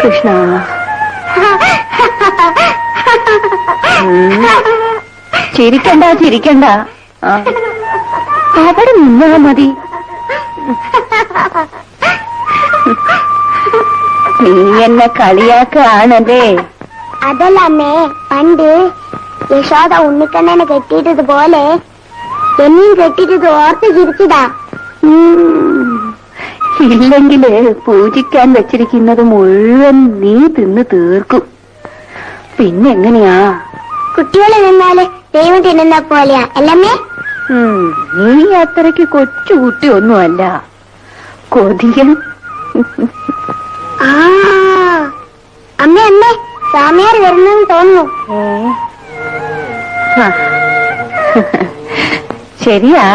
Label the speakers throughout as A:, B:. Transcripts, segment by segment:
A: കൃഷ്ണ. ചിരിക്കണ്ട ചിരിക്കണ്ട. അവിടെ നിന്നാ മതി നീ എന്നെ കളിയാക്കാണല്ലേ
B: അതല്ല അമ്മേ പണ്ട് യശോദ ഉണ്ണിക്കണ്ണനെ കെട്ടിയിട്ടതുപോലെ എന്നെയും കെട്ടിയിട്ടത് ഓർത്ത് ചിരിച്ചതാ.
A: ഇല്ലെങ്കിൽ പൂജിക്കാൻ വെച്ചിരിക്കുന്നത് മുഴുവൻ നീ തിന്ന് തീർക്കും. പിന്നെങ്ങനെയാ?
B: കുട്ടികളെ നിന്നാൽ ദൈവം തിന്നുന്ന പോലെയാ അല്ലമ്മേ?
A: നീ അത്രയ്ക്ക് കൊച്ചുകുട്ടി ഒന്നുമല്ല. കൊതിയൻ.
B: അമ്മേ അമ്മേ സ്വാമിയാർ വരുന്നെന്ന് തോന്നുന്നു?
A: ശരിയാ.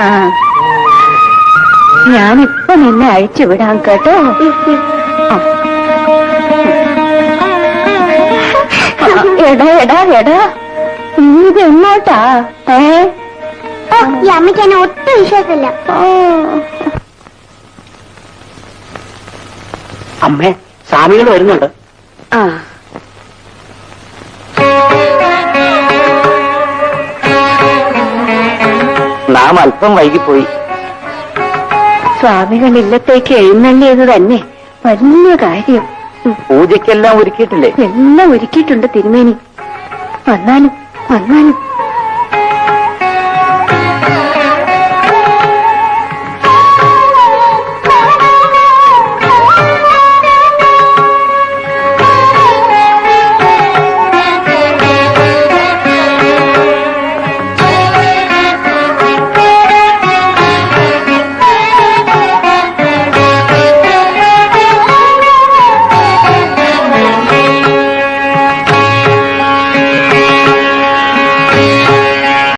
A: ആ. ഞാനിപ്പൊ നിന്നെ അഴിച്ചു വിടാം കേട്ടോ. എടാ എടാ എടാ. ഇത് എങ്ങോട്ടാ? ഏ?
B: ഈ അമ്മയ്ക്ക് എന്നെ ഒട്ടും വിശ്വാസമില്ല.
C: അമ്മേ സ്വാമികൾ വരുന്നുണ്ട്.
A: ആ.
C: നാം അല്പം വൈകിപ്പോയി.
A: സ്വാമികൾ ഇല്ലത്തേക്ക് എഴുന്നള്ളിയത് തന്നെ വലിയ കാര്യം.
C: പൂജയ്ക്കെല്ലാം ഒരുക്കിയിട്ടില്ലേ?
A: എല്ലാം ഒരുക്കിയിട്ടുണ്ട് തിരുമേനി. വന്നാലും വന്നാലും